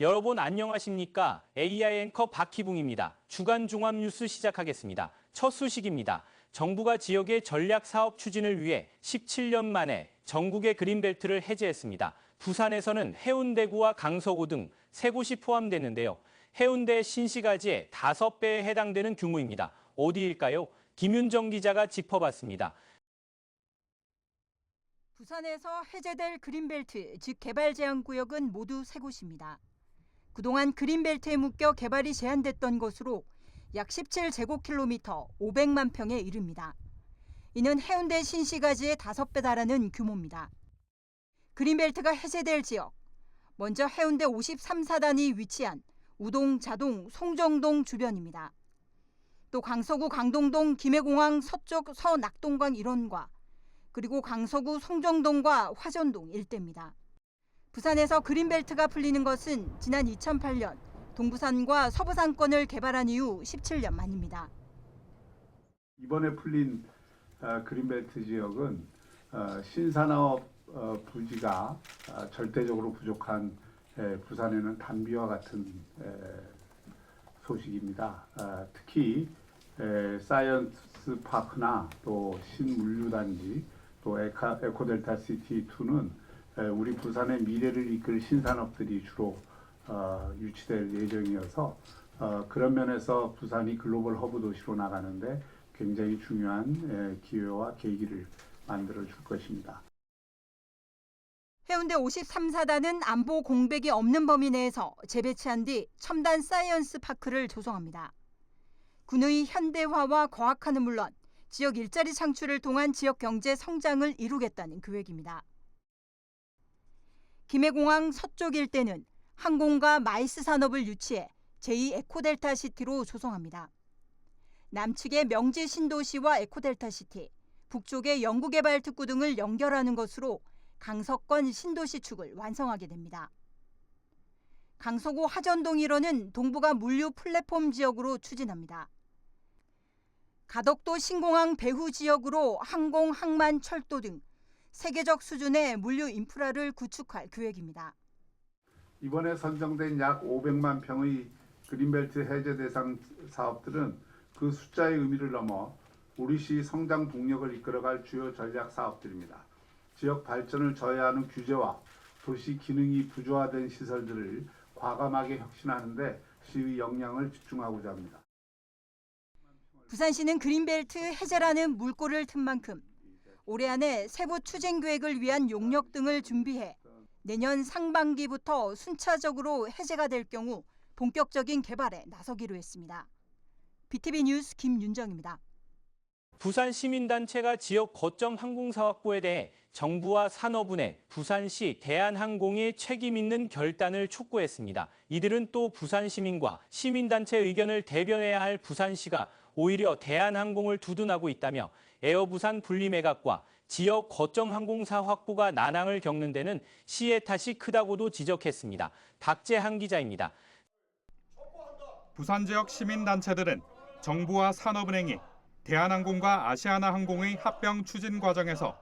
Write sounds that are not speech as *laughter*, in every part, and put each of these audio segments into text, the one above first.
여러분 안녕하십니까? AI 앵커 박희붕입니다. 주간 종합 뉴스 시작하겠습니다. 첫 소식입니다. 정부가 지역의 전략 사업 추진을 위해 17년 만에 전국의 그린벨트를 해제했습니다. 부산에서는 해운대구와 강서구 등 세 곳이 포함되는데요. 해운대 신시가지의 5배에 해당되는 규모입니다. 어디일까요? 김윤정 기자가 짚어봤습니다. 부산에서 해제될 그린벨트, 즉 개발 제한 구역은 모두 세 곳입니다. 그동안 그린벨트에 묶여 개발이 제한됐던 것으로 약 17제곱킬로미터 500만 평에 이릅니다. 이는 해운대 신시가지의 5배 달하는 규모입니다. 그린벨트가 해제될 지역, 먼저 해운대 53사단이 위치한 우동, 자동, 송정동 주변입니다. 또 강서구 강동동 김해공항 서쪽 서낙동강 일원과 그리고 강서구 송정동과 화전동 일대입니다. 부산에서 그린벨트가 풀리는 것은 지난 2008년 동부산과 서부산권을 개발한 이후 17년 만입니다. 이번에 풀린 어, 그린벨트 지역은 어, 신산업 어, 부지가 어, 절대적으로 부족한 에, 부산에는 단비와 같은 에, 소식입니다. 어, 특히 에, 사이언스 파크나 또 신물류단지 또 에코델타 시티 2는 우리 부산의 미래를 이끌 신산업들이 주로 어, 유치될 예정이어서 어, 그런 면에서 부산이 글로벌 허브 도시로 나가는데 굉장히 중요한 에, 기회와 계기를 만들어 줄 것입니다. 해운대 53사단은 안보 공백이 없는 범위 내에서 재배치한 뒤 첨단 사이언스 파크를 조성합니다. 군의 현대화와 과학화는 물론 지역 일자리 창출을 통한 지역 경제 성장을 이루겠다는 계획입니다. 김해공항 서쪽 일대는 항공과 마이스 산업을 유치해 제2 에코델타 시티로 조성합니다. 남측의 명지 신도시와 에코델타 시티, 북쪽의 연구개발 특구 등을 연결하는 것으로 강서권 신도시 축을 완성하게 됩니다. 강서구 하전동 일원은 동부가 물류 플랫폼 지역으로 추진합니다. 가덕도 신공항 배후 지역으로 항공, 항만, 철도 등 세계적 수준의 물류 인프라를 구축할 계획입니다. 이번에 선정된 약 500만 평의 그린벨트 해제 대상 사업들은 그 숫자의 의미를 넘어 우리 시 성장 동력을 이끌어갈 주요 전략 사업들입니다. 지역 발전을 저해하는 규제와 도시 기능이 부조화된 시설들을 과감하게 혁신하는데 시의 역량을 집중하고자 합니다. 부산시는 그린벨트 해제라는 물꼬를 튼 만큼 올해 안에 세부 추진 계획을 위한 용역 등을 준비해 내년 상반기부터 순차적으로 해제가 될 경우 본격적인 개발에 나서기로 했습니다. BTV 뉴스 김윤정입니다. 부산 시민단체가 지역 거점 항공사 확보에 대해 정부와 산업은행, 부산시, 대한항공이 책임 있는 결단을 촉구했습니다. 이들은 또 부산 시민과 시민단체 의견을 대변해야 할 부산시가 오히려 대한항공을 두둔하고 있다며 에어부산 분리 매각과 지역 거점 항공사 확보가 난항을 겪는 데는 시의 탓이 크다고도 지적했습니다. 박재한 기자입니다. 부산 지역 시민단체들은 정부와 산업은행이 대한항공과 아시아나항공의 합병 추진 과정에서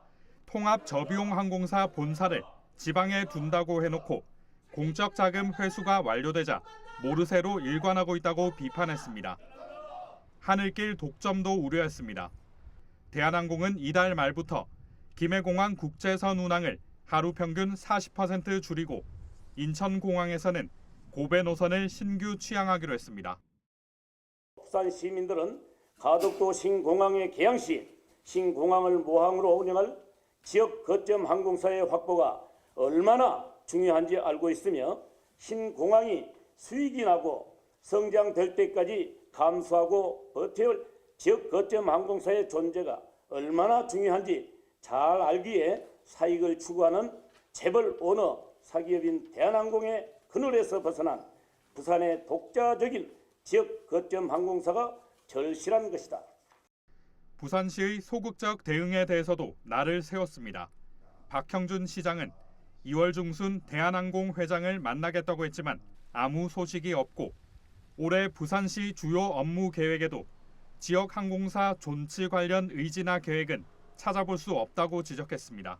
통합 저비용 항공사 본사를 지방에 둔다고 해놓고 공적 자금 회수가 완료되자 모르쇠로 일관하고 있다고 비판했습니다. 하늘길 독점도 우려했습니다. 대한항공은 이달 말부터 김해공항 국제선 운항을 하루 평균 40% 줄이고 인천공항에서는 고배 노선을 신규 취항하기로 했습니다. 부산 시민들은 가덕도 신공항의 개항 시 신공항을 모항으로 운영할 지역 거점 항공사의 확보가 얼마나 중요한지 알고 있으며 신공항이 수익이 나고 성장될 때까지 감수하고 버텨올 지역 거점 항공사의 존재가 얼마나 중요한지 잘 알기에 사익을 추구하는 재벌 오너 사기업인 대한항공의 그늘에서 벗어난 부산의 독자적인 지역 거점 항공사가 절실한 것이다. 부산시의 소극적 대응에 대해서도 날을 세웠습니다. 박형준 시장은 2월 중순 대한항공 회장을 만나겠다고 했지만 아무 소식이 없고 올해 부산시 주요 업무 계획에도 지역 항공사 존치 관련 의지나 계획은 찾아볼 수 없다고 지적했습니다.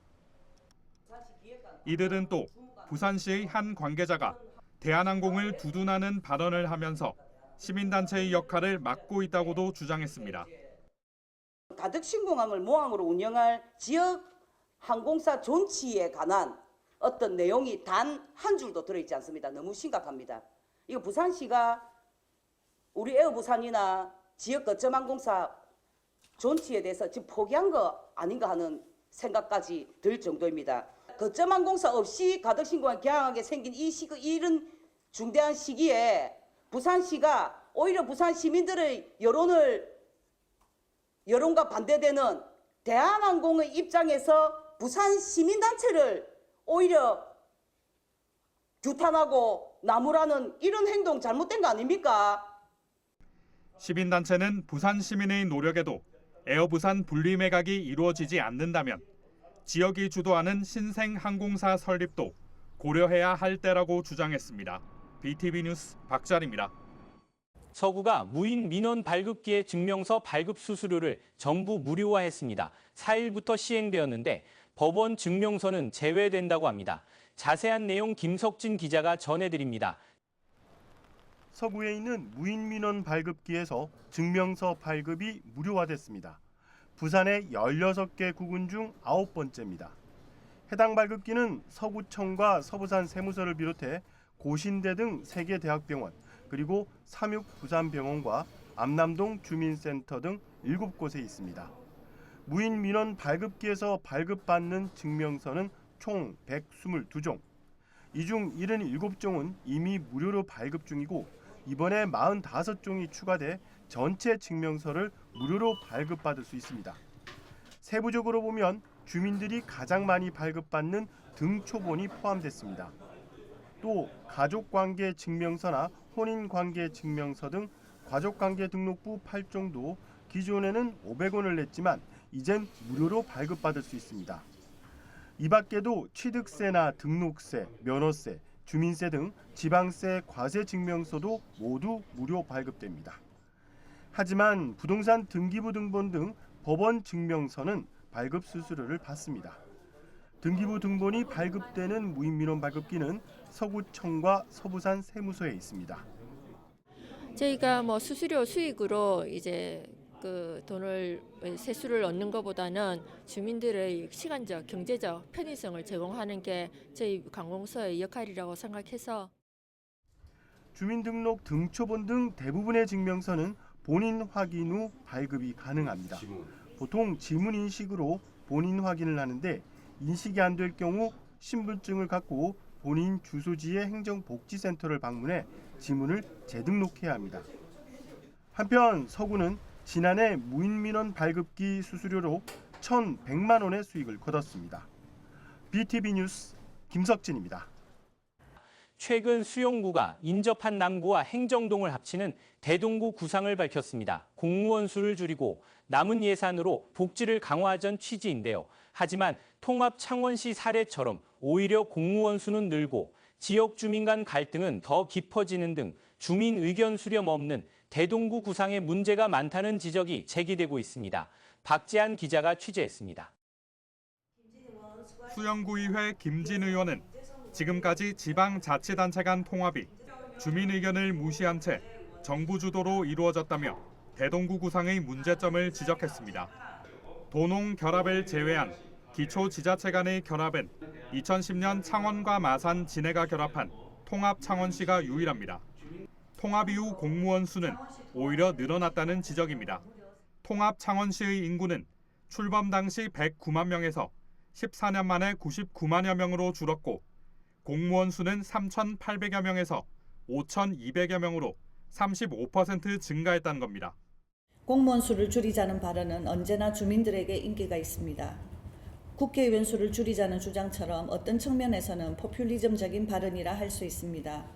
이들은 또 부산시의 한 관계자가 대한항공을 두둔하는 발언을 하면서 시민단체의 역할을 맡고 있다고도 주장했습니다. 가덕 신공항을 모항으로 운영할 지역 항공사 존치에 관한 어떤 내용이 단 한 줄도 들어있지 않습니다. 너무 심각합니다. 이거 부산시가 우리 에어부산이나 지역 거점 항공사 존치에 대해서 지금 포기한 거 아닌가 하는 생각까지 들 정도입니다. 거점 항공사 없이 가덕신공항 개항하게 생긴 이 시, 이런 중대한 시기에 부산시가 오히려 부산 시민들의 여론을 여론과 반대되는 대한항공의 입장에서 부산 시민단체를 오히려 규탄하고 나무라는 이런 행동 잘못된 거 아닙니까? 시민단체는 부산 시민의 노력에도 에어부산 분리 매각이 이루어지지 않는다면 지역이 주도하는 신생 항공사 설립도 고려해야 할 때라고 주장했습니다. BTV 뉴스 박자리입니다. 서구가 무인 민원 발급기의 증명서 발급 수수료를 전부 무료화했습니다. 4일부터 시행되었는데 법원 증명서는 제외된다고 합니다. 자세한 내용 김석진 기자가 전해드립니다. 서구에 있는 무인민원 발급기에서 증명서 발급이 무료화됐습니다. 부산의 16개 구군 중 아홉 번째입니다. 해당 발급기는 서구청과 서부산 세무서를 비롯해 고신대 등 3개 대학병원, 그리고 삼육 부산병원과 암남동 주민센터 등 7곳에 있습니다. 무인 민원 발급기에서 발급받는 증명서는 총 122종. 이 중 77종은 이미 무료로 발급 중이고 이번에 45종이 추가돼 전체 증명서를 무료로 발급받을 수 있습니다. 세부적으로 보면 주민들이 가장 많이 발급받는 등초본이 포함됐습니다. 또 가족관계 증명서나 혼인관계 증명서 등 가족관계 등록부 8종도 기존에는 500원을 냈지만 이젠 무료로 발급받을 수 있습니다. 이 밖에도 취득세나 등록세, 면허세, 주민세 등 지방세 과세 증명서도 모두 무료 발급됩니다. 하지만 부동산 등기부 등본 등 법원 증명서는 발급 수수료를 받습니다. 등기부 등본이 발급되는 무인민원 발급기는 서구청과 서부산 세무서에 있습니다. 저희가 뭐 수수료 수익으로 이제 그 돈을 세수를 얻는 것보다는 주민들의 시간적, 경제적 편의성을 제공하는 게 저희 관공서의 역할이라고 생각해서 주민등록 등초본 등 대부분의 증명서는 본인 확인 후 발급이 가능합니다. 보통 지문 인식으로 본인 확인을 하는데 인식이 안 될 경우 신분증을 갖고 본인 주소지의 행정복지센터를 방문해 지문을 재등록해야 합니다. 한편 서구는 지난해 무인민원 발급기 수수료로 1,100만 원의 수익을 거뒀습니다. BTV 뉴스 김석진입니다. 최근 수용구가 인접한 남구와 행정동을 합치는 대동구 구상을 밝혔습니다. 공무원 수를 줄이고 남은 예산으로 복지를 강화하자는 취지인데요. 하지만 통합 창원시 사례처럼 오히려 공무원 수는 늘고 지역 주민 간 갈등은 더 깊어지는 등 주민 의견 수렴 없는 대동구 구상에 문제가 많다는 지적이 제기되고 있습니다. 박재한 기자가 취재했습니다. 수영구의회 김진 의원은 지금까지 지방자치단체 간 통합이 주민 의견을 무시한 채 정부 주도로 이루어졌다며 대동구 구상의 문제점을 지적했습니다. 도농 결합을 제외한 기초 지자체 간의 결합은 2010년 창원과 마산, 진해가 결합한 통합 창원시가 유일합니다. 통합 이후 공무원 수는 오히려 늘어났다는 지적입니다. 통합 창원시의 인구는 출범 당시 109만 명에서 14년 만에 99만여 명으로 줄었고 공무원 수는 3,800여 명에서 5,200여 명으로 35% 증가했다는 겁니다. 공무원 수를 줄이자는 발언은 언제나 주민들에게 인기가 있습니다. 국회의원 수를 줄이자는 주장처럼 어떤 측면에서는 포퓰리즘적인 발언이라 할 수 있습니다.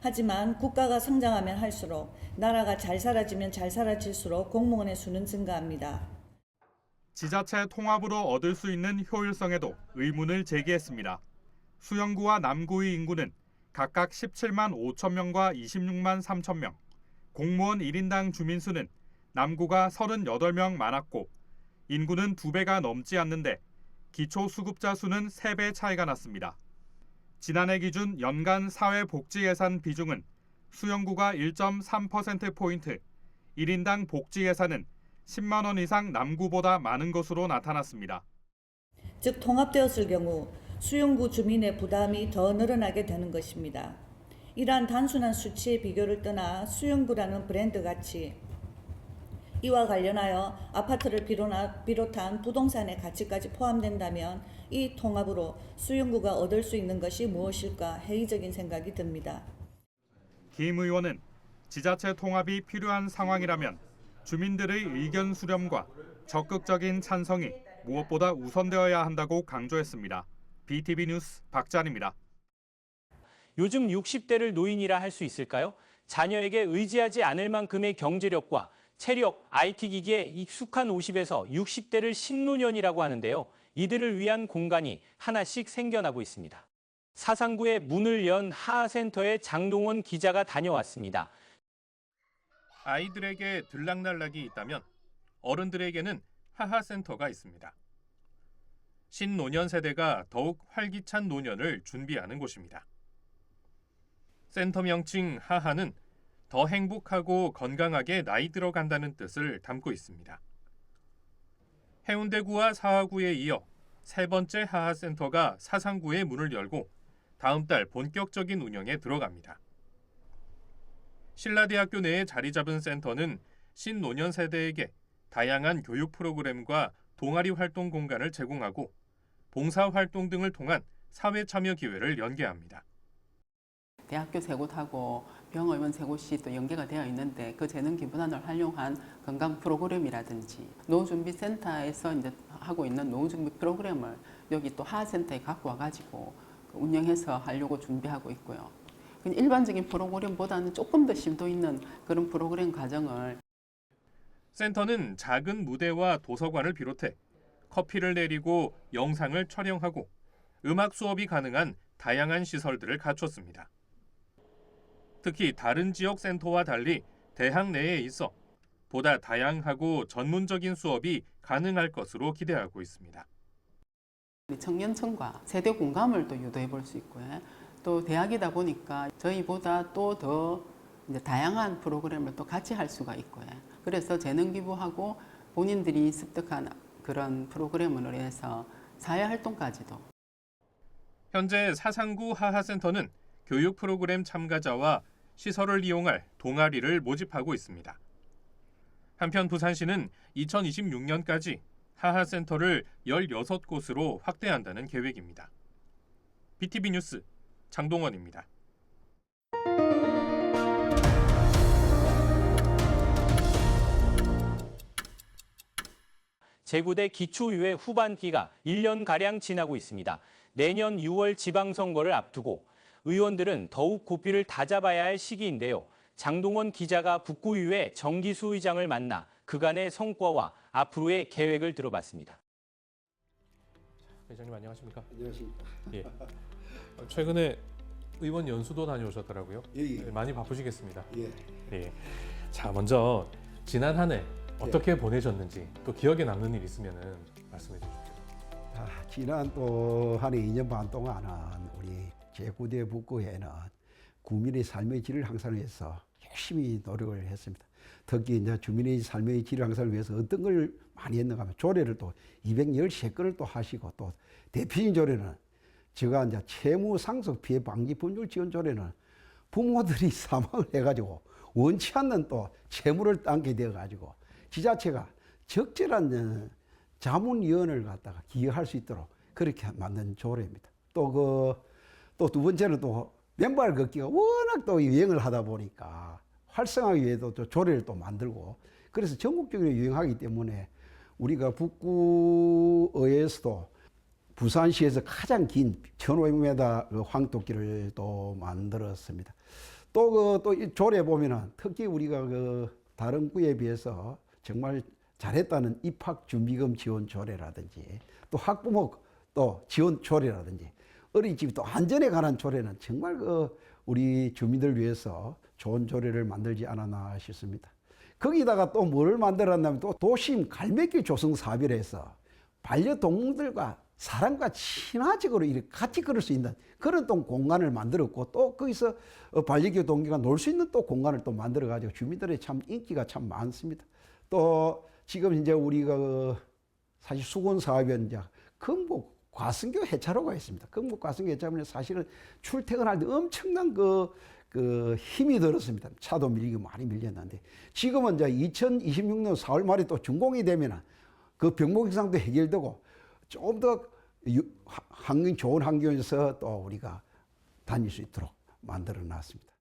하지만 국가가 성장하면 할수록 나라가 잘 살아지면 잘 살아질수록 공무원의 수는 증가합니다. 지자체 통합으로 얻을 수 있는 효율성에도 의문을 제기했습니다. 수영구와 남구의 인구는 각각 17만 5천 명과 26만 3천 명, 공무원 1인당 주민 수는 남구가 38명 많았고 인구는 2배가 넘지 않는데 기초 수급자 수는 3배 차이가 났습니다. 지난해 기준 연간 사회복지 예산 비중은 수영구가 1.3%포인트, 1인당 복지 예산은 10만 원 이상 남구보다 많은 것으로 나타났습니다. 즉 통합되었을 경우 수용구 주민의 부담이 더 늘어나게 되는 것입니다. 이러한 단순한 수치의 비교를 떠나 수용구라는 브랜드 가치 이와 관련하여 아파트를 비롯한 부동산의 가치까지 포함된다면 이 통합으로 수용구가 얻을 수 있는 것이 무엇일까 회의적인 생각이 듭니다. 김 의원은 지자체 통합이 필요한 상황이라면 주민들의 의견 수렴과 적극적인 찬성이 무엇보다 우선되어야 한다고 강조했습니다. BTV 뉴스 박찬입니다. 요즘 60대를 노인이라 할 수 있을까요? 자녀에게 의지하지 않을 만큼의 경제력과 체력, IT 기기에 익숙한 50에서 60대를 신노년이라고 하는데요. 이들을 위한 공간이 하나씩 생겨나고 있습니다. 사상구에 문을 연 하하센터에 장동원 기자가 다녀왔습니다. 아이들에게 들락날락이 있다면 어른들에게는 하하센터가 있습니다. 신노년 세대가 더욱 활기찬 노년을 준비하는 곳입니다. 센터 명칭 하하는 더 행복하고 건강하게 나이 들어간다는 뜻을 담고 있습니다. 해운대구와 사하구에 이어 세 번째 하하센터가 사상구에 문을 열고 다음 달 본격적인 운영에 들어갑니다. 신라대학교 내에 자리 잡은 센터는 신노년 세대에게 다양한 교육 프로그램과 동아리 활동 공간을 제공하고 봉사 활동 등을 통한 사회 참여 기회를 연계합니다. 대학교 세 곳하고 병의원 세 곳이 또 연계가 되어 있는데 그 재능 기부단을 활용한 건강 프로그램이라든지 노후준비센터에서 이제 하고 있는 노후준비 프로그램을 여기 또 하센터에 갖고 와가지고 운영해서 하려고 준비하고 있고요. 일반적인 프로그램보다는 조금 더 심도 있는 그런 프로그램 과정을 센터는 작은 무대와 도서관을 비롯해 커피를 내리고 영상을 촬영하고 음악 수업이 가능한 다양한 시설들을 갖췄습니다. 특히 다른 지역 센터와 달리 대학 내에 있어 보다 다양하고 전문적인 수업이 가능할 것으로 기대하고 있습니다. 청년층과 세대 공감을 또 유도해 볼 수 있고요. 또 대학이다 보니까 저희보다 또 더 다양한 프로그램을 또 같이 할 수가 있고요. 그래서 재능 기부하고 본인들이 습득한 그런 프로그램으로 해서 사회 활동까지도 현재 사상구 하하센터는 교육 프로그램 참가자와 시설을 이용할 동아리를 모집하고 있습니다. 한편 부산시는 2026년까지 하하센터를 16곳으로 확대한다는 계획입니다. BTV 뉴스 장동원입니다. 제9대 기초유예 후반기가 1년가량 지나고 있습니다. 내년 6월 지방선거를 앞두고 의원들은 더욱 고삐를 다잡아야 할 시기인데요. 장동원 기자가 북구유예 정기수 의장을 만나 그간의 성과와 앞으로의 계획을 들어봤습니다. 회장님 안녕하십니까? 안녕하십니까. 예. 어, 최근에 의원 연수도 다녀오셨더라고요. 예, 예. 네, 많이 바쁘시겠습니다. 예. 예. 자, 먼저 지난 한 해 어떻게 네. 보내셨는지 또 기억에 남는 일 있으면은 말씀해 주십시오. 아, 지난 또한해 2년 반 동안은 우리 제9대 북구에는 국민의 삶의 질을 향상을 위해서 열심히 노력을 했습니다. 특히 이제 주민의 삶의 질을 향상을 위해서 어떤 걸 많이 했는가 하면 조례를 또 213건을 또 하시고 또 대표적인 조례는 제가 이제 채무 상속 피해 방지 법률 지원 조례는 부모들이 *laughs* 사망을 해가지고 원치 않는 또 채무를 안게 되어가지고 지자체가 적절한 어, 자문위원을 갖다가 기여할 수 있도록 그렇게 만든 조례입니다. 또 그 또 두 번째는 또 맨발 걷기가 워낙 또 유행을 하다 보니까 활성화하기 위해서 또 조례를 또 만들고 그래서 전국적으로 유행하기 때문에 우리가 북구의에서도 부산시에서 가장 긴 1,500m 그 황토길을 또 만들었습니다. 또 그 또 조례 보면은 특히 우리가 그 다른 구에 비해서 정말 잘했다는 입학 준비금 지원 조례라든지 또 학부모 또 지원 조례라든지 어린이집 또 안전에 관한 조례는 정말 그 우리 주민들 위해서 좋은 조례를 만들지 않았나 싶습니다. 거기다가 또뭘 만들었냐면 또 도심 갈매길 조성 사업을 해서 반려동물들과 사람과 친화적으로 이렇게 같이 걸을 수 있는 그런 또 공간을 만들었고 또 거기서 어, 반려견 동기가 놀 수 있는 또 공간을 또 만들어 가지고 주민들의 참 인기가 참 많습니다. 또 지금 이제 우리가 그 사실 수건 사업이 이제 금곡 과승교 해차로가 있습니다. 금곡 과승교 해차로는 사실은 출퇴근할 때 엄청난 그, 그 힘이 들었습니다. 차도 밀리고 많이 밀렸는데 지금은 이제 2026년 4월 말에 또 준공이 되면은 그 병목 현상도 해결되고 좀더 환경 좋은 환경에서 또 우리가 다닐 수 있도록 만들어 놨습니다.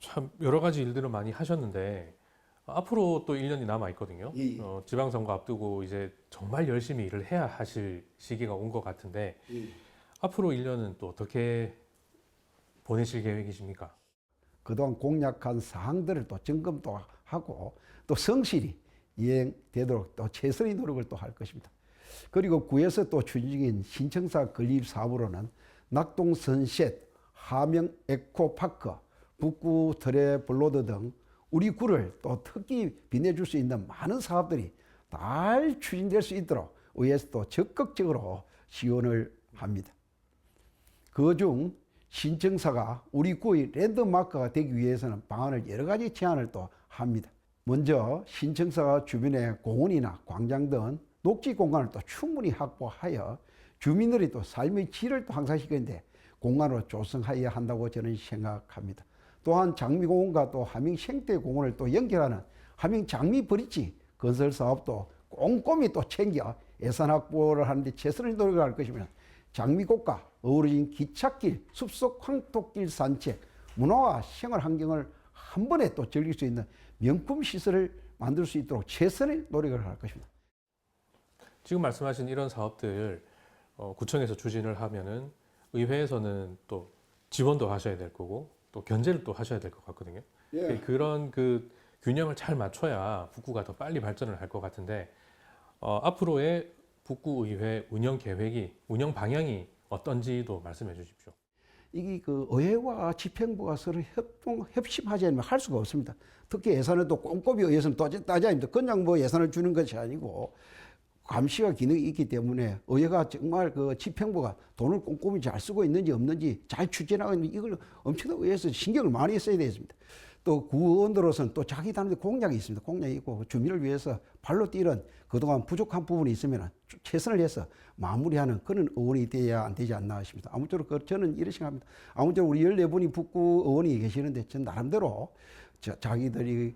참 여러 가지 일들을 많이 하셨는데 앞으로 또 1년이 남아 있거든요. 예, 예. 어, 지방선거 앞두고 이제 정말 열심히 일을 해야 하실 시기가 온 것 같은데 앞으로 1년은 또 어떻게 보내실 계획이십니까? 그동안 공약한 사항들을 또 점검도 하고 또 성실히 이행되도록 또 최선의 노력을 또 할 것입니다. 그리고 구에서 또 추진 중인 신청사 건립 사업으로는 낙동 선셋, 하명 에코파크, 북구 터레 블로드 등 우리 구를 또 특히 빛내줄 수 있는 많은 사업들이 잘 추진될 수 있도록 의회에서 또 적극적으로 지원을 합니다. 그 중 신청사가 우리 구의 랜드마크가 되기 위해서는 방안을 여러 가지 제안을 또 합니다. 먼저 신청사가 주변에 공원이나 광장 등 녹지 공간을 또 충분히 확보하여 주민들이 또 삶의 질을 또 향상시키는데 공간으로 조성하여야 한다고 저는 생각합니다. 또한 장미공원과 또 하명 생태공원을 또 연결하는 하명 장미 브릿지 건설 사업도 꼼꼼히 또 챙겨 예산 확보를 하는데 최선의 노력을 할 것이며 장미꽃과 어우러진 기찻길, 숲속 황토길 산책, 문화와 생활 환경을 한 번에 또 즐길 수 있는 명품 시설을 만들 수 있도록 최선의 노력을 할 것입니다. 지금 말씀하신 이런 사업들 어, 구청에서 추진을 하면은 의회에서는 또 지원도 하셔야 될 거고 또 견제를 또 하셔야 될 것 같거든요. 예. 그런 그 균형을 잘 맞춰야 북구가 더 빨리 발전을 할 것 같은데 어, 앞으로의 북구 의회 운영 계획이 운영 방향이 어떤지도 말씀해 주십시오. 이게 그 의회와 집행부가 서로 협동 협심하지 않으면 할 수가 없습니다. 특히 예산을 또 꼼꼼히 의회에서는 따져- 따져야 합니다. 그냥 뭐 예산을 주는 것이 아니고 감시와 기능이 있기 때문에 의회가 정말 그 집행부가 돈을 꼼꼼히 잘 쓰고 있는지 없는지 잘 추진하고 있는지 이걸 엄청나게 의회에서 신경을 많이 써야 되겠습니다. 또 구의원들로서는 또 자기 단위 공약이 있습니다. 공약이 있고 주민을 위해서 발로 뛰는 그동안 부족한 부분이 있으면 최선을 해서 마무리하는 그런 의원이 돼야 안 되지 않나 싶습니다. 아무쪼록 그 저는 이런 생각합니다. 아무쪼록 우리 14분이 북구 의원이 계시는데 전 나름대로 저, 자기들이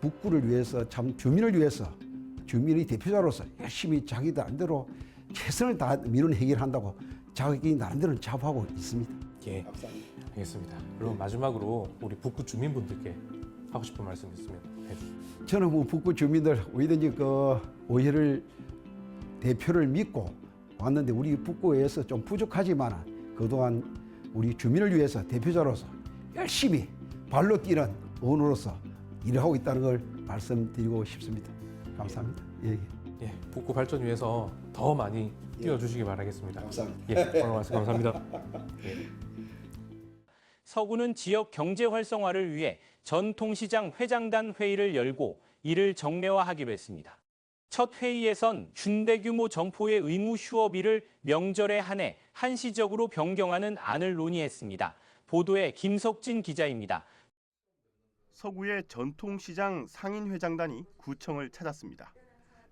북구를 위해서 참 주민을 위해서 주민의 대표자로서 열심히 자기 나름대로 최선을 다 민원 해결한다고 자기 나름대로 자부하고 있습니다. 예, 알겠습니다. 그럼 마지막으로 우리 북구 주민분들께 하고 싶은 말씀 있으면 해주세요. 저는 뭐 북구 주민들 어디든지 그 의회를 대표를 믿고 왔는데 우리 북구에서 좀 부족하지만 그동안 우리 주민을 위해서 대표자로서 열심히 발로 뛰는 의원으로서 일을 하고 있다는 걸 말씀드리고 싶습니다. 감사합니다. 예, 예. 예, 북구 발전 위해서 더 많이 뛰어주시기 바라겠습니다. 감사합니다. 예, 오늘 말씀 감사합니다. 예. 서구는 지역 경제 활성화를 위해 전통시장 회장단 회의를 열고 이를 정례화하기로 했습니다. 첫 회의에선 준대규모 점포의 의무 휴업일을 명절에 한해 한시적으로 변경하는 안을 논의했습니다. 보도에 김석진 기자입니다. 서구의 전통시장 상인회장단이 구청을 찾았습니다.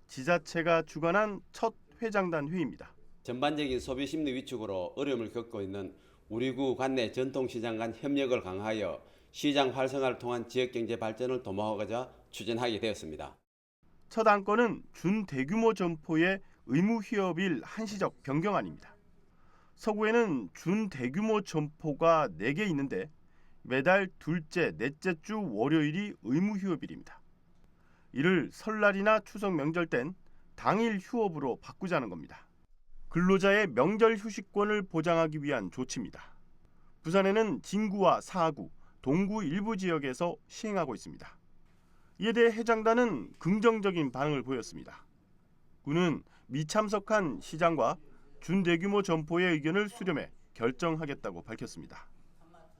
지자체가 주관한 첫 회장단 회의입니다. 전반적인 소비 심리 위축으로 어려움을 겪고 있는 우리 구 관내 전통시장 간 협력을 강화하여 시장 활성화를 통한 지역경제 발전을 도모하고자 추진하게 되었습니다. 첫 안건은 준대규모 점포의 의무 휴업일 한시적 변경안입니다. 서구에는 준대규모 점포가 4개 있는데 매달 둘째, 넷째 주 월요일이 의무 휴업일입니다. 이를 설날이나 추석 명절 땐 당일 휴업으로 바꾸자는 겁니다. 근로자의 명절 휴식권을 보장하기 위한 조치입니다. 부산에는 진구와 사구, 동구 일부 지역에서 시행하고 있습니다. 이에 대해 해장단은 긍정적인 반응을 보였습니다. 군은 미참석한 시장과 준대규모 점포의 의견을 수렴해 결정하겠다고 밝혔습니다.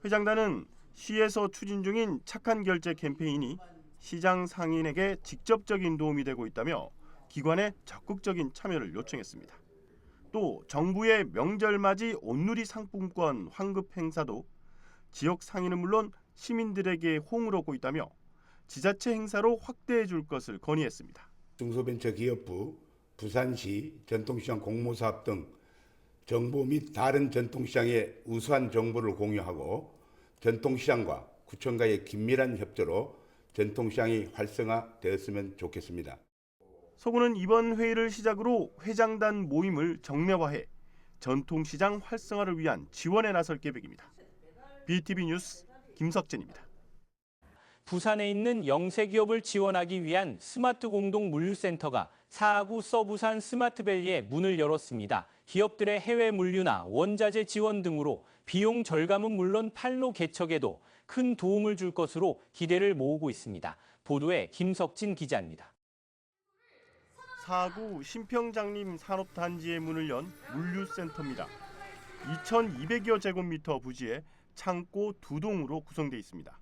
회장단은 시에서 추진 중인 착한 결제 캠페인이 시장 상인에게 직접적인 도움이 되고 있다며 기관의 적극적인 참여를 요청했습니다. 또 정부의 명절맞이 온누리 상품권 환급 행사도 지역 상인은 물론 시민들에게 호응을 얻고 있다며 지자체 행사로 확대해 줄 것을 건의했습니다. 중소벤처기업부, 부산시 전통시장 공모사업 등 정부 및 다른 전통시장의 우수한 정보를 공유하고 전통시장과 구청과의 긴밀한 협조로 전통시장이 활성화되었으면 좋겠습니다. 서구는 이번 회의를 시작으로 회장단 모임을 정례화해 전통시장 활성화를 위한 지원에 나설 계획입니다. BTV 뉴스 김석진입니다. 부산에 있는 영세 기업을 지원하기 위한 스마트 공동 물류센터가 사하구 서부산 스마트밸리에 문을 열었습니다. 기업들의 해외 물류나 원자재 지원 등으로 비용 절감은 물론 판로 개척에도 큰 도움을 줄 것으로 기대를 모으고 있습니다. 보도에 김석진 기자입니다. 사구 신평장림 산업단지의 문을 연 물류센터입니다. 2,200여 제곱미터 부지에 창고 두 동으로 구성되어 있습니다.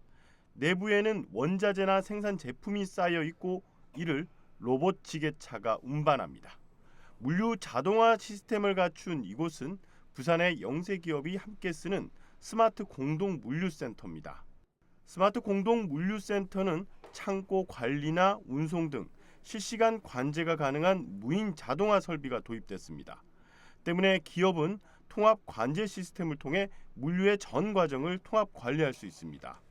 내부에는 원자재나 생산 제품이 쌓여 있고 이를 로봇 지게차가 운반합니다. 물류 자동화 시스템을 갖춘 이곳은 부산의 영세 기업이 함께 쓰는 스마트 공동 물류센터입니다. 스마트 공동 물류센터는 창고 관리나 운송 등 실시간 관제가 가능한 무인 자동화 설비가 도입됐습니다. 때문에 기업은 통합 관제 시스템을 통해 물류의 전 과정을 통합 관리할 수 있습니다.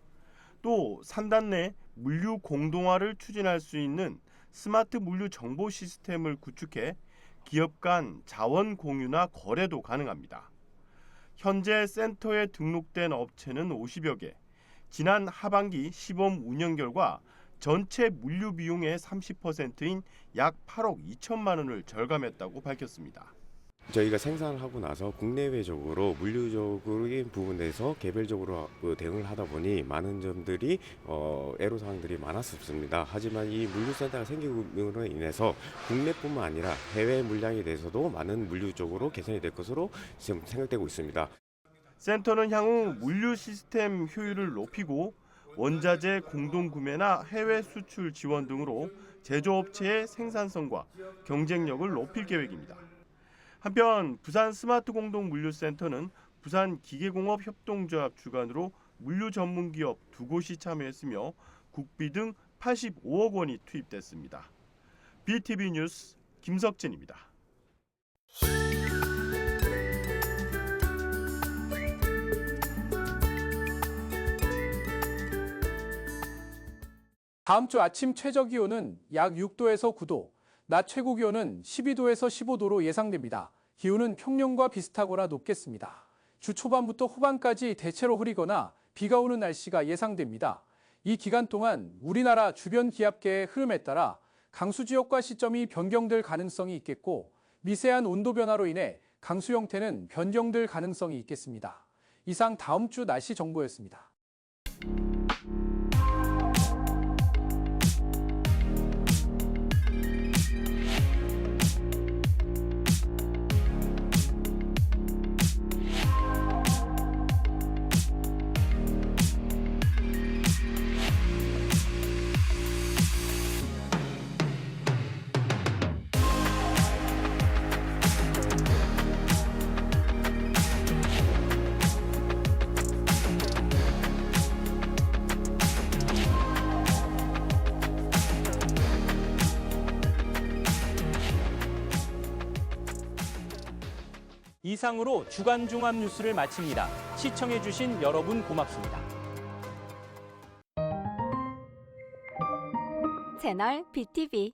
또 산단 내 물류 공동화를 추진할 수 있는 스마트 물류 정보 시스템을 구축해 기업 간 자원 공유나 거래도 가능합니다. 현재 센터에 등록된 업체는 50여 개. 지난 하반기 시범 운영 결과 전체 물류 비용의 30%인 약 8억 2천만 원을 절감했다고 밝혔습니다. 저희가 생산을 하고 나서 국내외적으로 물류적인 부분에서 개별적으로 그 대응을 하다 보니 많은 점들이 어, 애로사항들이 많았었습니다. 하지만 이 물류센터가 생김으로 인해서 국내뿐만 아니라 해외 물량에 대해서도 많은 물류적으로 개선이 될 것으로 지금 생각되고 있습니다. 센터는 향후 물류 시스템 효율을 높이고 원자재 공동 구매나 해외 수출 지원 등으로 제조업체의 생산성과 경쟁력을 높일 계획입니다. 한편 부산 스마트 공동 물류센터는 부산 기계공업 협동조합 주관으로 물류 전문 기업 두 곳이 참여했으며 국비 등 85억 원이 투입됐습니다. BTV 뉴스 김석진입니다. 다음 주 아침 최저 기온은 약 6도에서 9도, 낮 최고 기온은 12도에서 15도로 예상됩니다. 기온은 평년과 비슷하거나 높겠습니다. 주 초반부터 후반까지 대체로 흐리거나 비가 오는 날씨가 예상됩니다. 이 기간 동안 우리나라 주변 기압계의 흐름에 따라 강수 지역과 시점이 변경될 가능성이 있겠고 미세한 온도 변화로 인해 강수 형태는 변경될 가능성이 있겠습니다. 이상 다음 주 날씨 정보였습니다. 이상으로 주간 종합 뉴스를 마칩니다. 시청해주신 여러분 고맙습니다. 채널 BTV